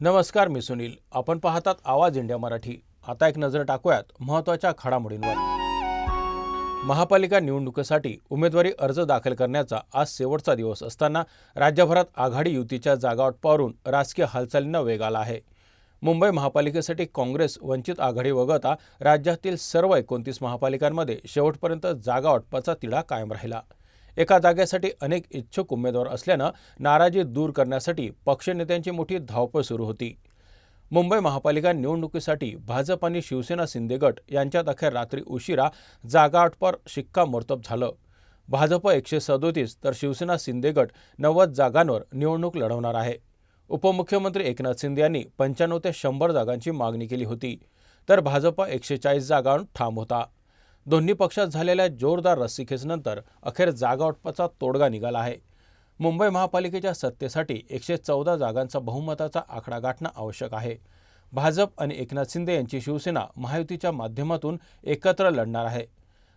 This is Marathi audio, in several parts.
नमस्कार मी सुनील. आपण पाहतात आवाज इंडिया मराठी. आता एक नजर टाकूयात महत्त्वाच्या घडामोडींवर. महापालिका निवडणुकीसाठी उमेदवारी अर्ज दाखल करण्याचा आज शेवटचा दिवस असताना राज्यभरात आघाडी युतीच्या जागावटपावरून राजकीय हालचालींना वेग आला आहे. मुंबई महापालिकेसाठी काँग्रेस वंचित आघाडी वगळता राज्यातील सर्व एकोणतीस महापालिकांमध्ये शेवटपर्यंत जागा वाटपाचा तिढा कायम राहिला. एका जागेसाठी अनेक इच्छुक उमेदवार असल्यानं नाराजी दूर करण्यासाठी पक्षनेत्यांची मोठी धावपळ सुरू होती. मुंबई महापालिका निवडणुकीसाठी भाजप आणि शिवसेना शिंदे गट यांच्यात अखेर रात्री उशिरा जागा शिक्कामोर्तब झालं. भाजप एकशे सदोतीस तर शिवसेना शिंदे गट नव्वद जागांवर निवडणूक लढवणार आहे. उपमुख्यमंत्री एकनाथ शिंदे यांनी पंच्याण्णव ते शंभर जागांची मागणी केली होती. तर भाजप एकशे चाळीस जागांवर ठाम होता. दोन्ही पक्षात झालेल्या जोरदार रस्सीखेचनंतर अखेर जागावाटपाचा तोडगा निघाला आहे. मुंबई महापालिकेच्या सत्तेसाठी एकशे चौदा जागांचा बहुमताचा आकडा गाठणं आवश्यक आहे. भाजप आणि एकनाथ शिंदे यांची शिवसेना महायुतीच्या माध्यमातून एकत्र लढणार आहे.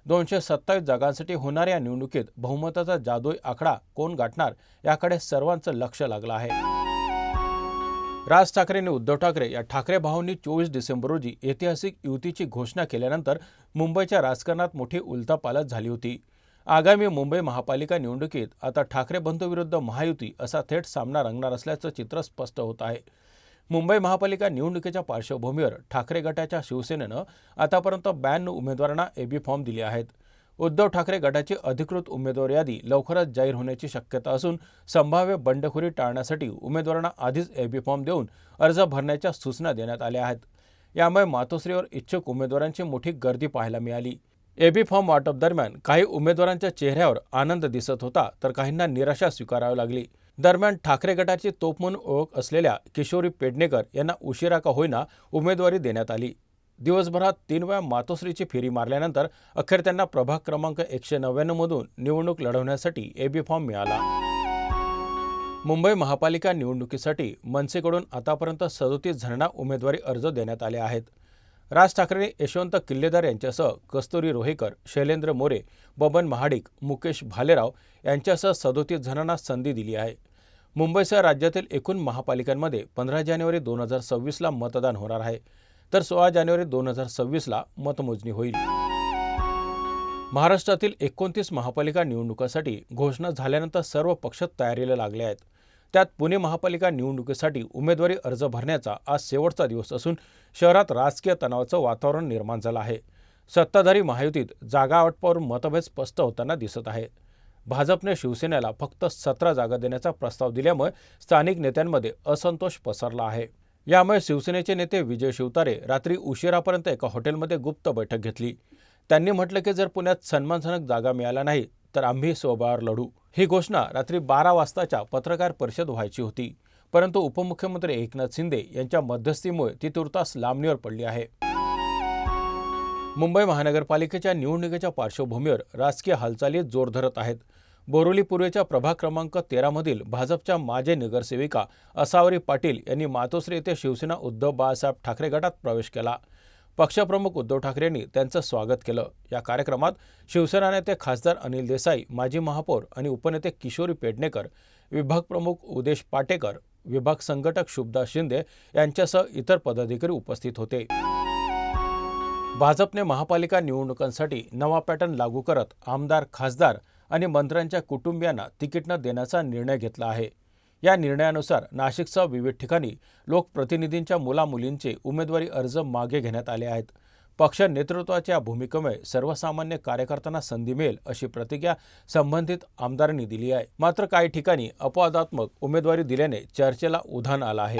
दोनशे सत्तावीस जागांसाठी होणाऱ्या या निवडणुकीत बहुमताचा जादुई आकडा कोण गाठणार याकडे सर्वांचं लक्ष लागलं आहे. राज ठाकरेंनी उद्धव ठाकरे या ठाकरे भावांनी चोवीस डिसेंबर रोजी ऐतिहासिक युतीची घोषणा केल्यानंतर मुंबईच्या राजकारणात मोठी उलथापालथ झाली होती. आगामी मुंबई महापालिका निवडणुकीत आता ठाकरे बंधूविरुद्ध महायुती असा थेट सामना रंगणार असल्याचं चित्र स्पष्ट होत आहे. मुंबई महापालिका निवडणुकीच्या पार्श्वभूमीवर ठाकरे गटाच्या शिवसेनेनं आतापर्यंत ब्याण्णव उमेदवारांना एबी फॉर्म दिले आहेत. उद्धव ठाकरे गटाची अधिकृत उमेदवार यादी लवकरच जाहीर होण्याची शक्यता असून संभाव्य बंडखोरी टाळण्यासाठी उमेदवारांना आधीच एबी फॉर्म देऊन अर्ज भरण्याच्या सूचना देण्यात आल्या आहेत. यामुळे मातोश्रीवर इच्छुक उमेदवारांची मोठी गर्दी पाहायला मिळाली. एबी फॉर्म वाटप दरम्यान काही उमेदवारांच्या चेहऱ्यावर आनंद दिसत होता तर काहींना निराशा स्वीकारावी लागली. दरम्यान ठाकरे गटाची तोप म्हणून ओळख असलेल्या किशोरी पेडणेकर यांना उशिरा का होईना उमेदवारी देण्यात आली. दिवसभरात तीन वेळा मातोश्रीची फेरी मारल्यानंतर अखेर त्यांना प्रभाग क्रमांक एकशे नव्याण्णवमधून निवडणूक लढवण्यासाठी एबी फॉर्म मिळाला. मुंबई महापालिका निवडणुकीसाठी मनसेकडून आतापर्यंत सदोतीस जणांना उमेदवारी अर्ज देण्यात आले आहेत. राज ठाकरेंनी यशवंत किल्लेदार यांच्यासह कस्तुरी रोहेकर शैलेंद्र मोरे बबन महाडिक मुकेश भालेराव यांच्यासह सदोतीस जणांना संधी दिली आहे. मुंबईसह राज्यातील एकूण महापालिकांमध्ये पंधरा जानेवारी दोन हजार सव्वीसला मतदान होणार आहे. तर सोळा जानेवारी दोन हजार सव्वीसला मतमोजणी होईल. महाराष्ट्रातील एकोणतीस महापालिका निवडणुकांसाठी घोषणा झाल्यानंतर सर्व पक्ष तयारीला लागले आहेत. त्यात पुणे महापालिका निवडणुकीसाठी उमेदवारी अर्ज भरण्याचा आज शेवटचा दिवस असून शहरात राजकीय तणावाचं वातावरण निर्माण झालं आहे. सत्ताधारी महायुतीत जागा वाटपावर मतभेद स्पष्ट होताना दिसत आहे. भाजपने शिवसेनेला फक्त सतरा जागा देण्याचा प्रस्ताव दिल्यामुळे स्थानिक नेत्यांमध्ये असंतोष पसरला आहे. यामुळे शिवसेनेचे नेते विजय शिवतारे रात्री उशिरापर्यंत एका हॉटेलमध्ये गुप्त बैठक घेतली. त्यांनी म्हटलं की जर पुण्यात सन्मानजनक जागा मिळाल्या नाही तर आम्ही स्वबळावर लढू. ही घोषणा रात्री बारा वाजताच्या पत्रकार परिषद व्हायची होती. परंतु उपमुख्यमंत्री एकनाथ शिंदे यांच्या मध्यस्थीमुळे ती तुर्तास लांबणीवर पडली आहे. मुंबई महानगरपालिकेच्या निवडणुकीच्या पार्श्वभूमीवर राजकीय हालचाली जोर धरत आहेत. बोरिवली पूर्वेच्या प्रभाग क्रमांक तेरामधील भाजपच्या माजी नगरसेविका असावरी पाटील यांनी मातोश्री येथे शिवसेना उद्धव बाळासाहेब ठाकरे गटात प्रवेश केला. पक्षप्रमुख उद्धव ठाकरेंनी त्यांचं स्वागत केलं. या कार्यक्रमात शिवसेना नेते खासदार अनिल देसाई माजी महापौर आणि उपनेते किशोरी पेडणेकर विभाग प्रमुख उदेश पाटेकर विभाग संघटक शुभदास शिंदे यांच्यासह इतर पदाधिकारी उपस्थित होते. भाजपने महापालिका निवडणुकांसाठी नवा पॅटर्न लागू करत आमदार खासदार आणि मंत्र्यांच्या कुटुंबियांना तिकीट न देण्याचा निर्णय घेतला आहे. या निर्णयानुसार नाशिकसह विविध ठिकाणी लोकप्रतिनिधींच्या मुलामुलींचे उमेदवारी अर्ज मागे घेण्यात आले आहेत. पक्ष नेतृत्वाच्या भूमिकेमुळे सर्वसामान्य कार्यकर्त्यांना संधी मिळेल अशी प्रतिज्ञा संबंधित आमदारांनी दिली आहे. मात्र काही ठिकाणी अपवादात्मक उमेदवारी दिल्याने चर्चेला उधाण आलं आहे.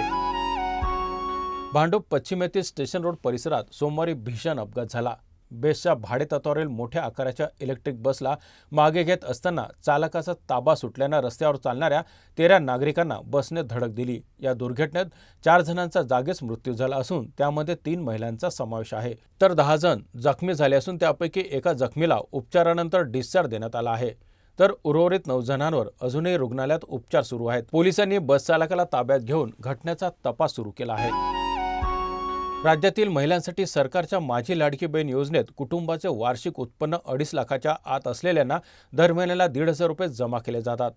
भांडूप पश्चिमेतील स्टेशन रोड परिसरात सोमवारी भीषण अपघात झाला. बेसच्या भाडेतत्वावरील मोठ्या आकाराच्या इलेक्ट्रिक बसला मागे घेत असताना चालकाचा ताबा सुटल्यानं रस्त्यावर चालणाऱ्या तेरा नागरिकांना बसने धडक दिली. या दुर्घटनेत चार जणांचा जागीच मृत्यू झाला असून त्यामध्ये तीन महिलांचा समावेश आहे. तर दहा जण जखमी झाले असून त्यापैकी एका जखमीला उपचारानंतर डिस्चार्ज देण्यात आला आहे. तर उर्वरित नऊ जणांवर अजूनही रुग्णालयात उपचार सुरू आहेत. पोलिसांनी बस चालकाला ताब्यात घेऊन घटनेचा तपास सुरू केला आहे. राज्यातील महिलांसाठी सरकारच्या माझी लाडकी बहीण योजनेत कुटुंबाचे वार्षिक उत्पन्न अडीच लाखाच्या आत असलेल्यांना दर महिन्याला दीड हजार रुपये जमा केले जातात.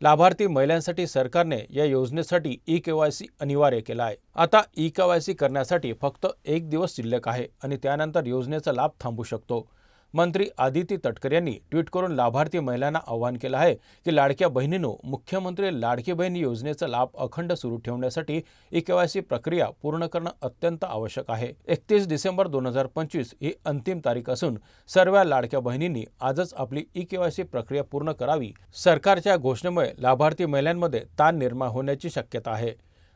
लाभार्थी महिलांसाठी सरकारने या योजनेसाठी ई के वाय सी अनिवार्य केला आहे. आता ई के वाय सी करण्यासाठी फक्त एक दिवस शिल्लक आहे आणि त्यानंतर योजनेचा लाभ थांबू शकतो. मंत्री आदिती तटकर यांनी ट्विट करून लाभार्थी महिलांना आवाहन केलं आहे की लाडक्या बहिणींनो मुख्यमंत्री लाडकी बहीण योजनेचा लाभ अखंड सुरू ठेवण्यासाठी ई केवायसी प्रक्रिया पूर्ण करणं अत्यंत आवश्यक आहे. एकतीस डिसेंबर दोन हजार पंचवीस ही अंतिम तारीख असून सर्व लाडक्या बहिणींनी आजच आपली ई केवायसी प्रक्रिया पूर्ण करावी. सरकारच्या घोषणेमुळे लाभार्थी महिलांमध्ये ताण निर्माण होण्याची शक्यता आहे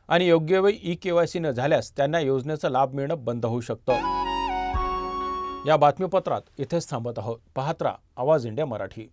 आणि योग्य वेळी ई केवायसी न झाल्यास त्यांना योजनेचा लाभ मिळणं बंद होऊ शकतं. या बातमीपत्रात इथेच थांबत आहोत. पाहत राहा आवाज इंडिया मराठी.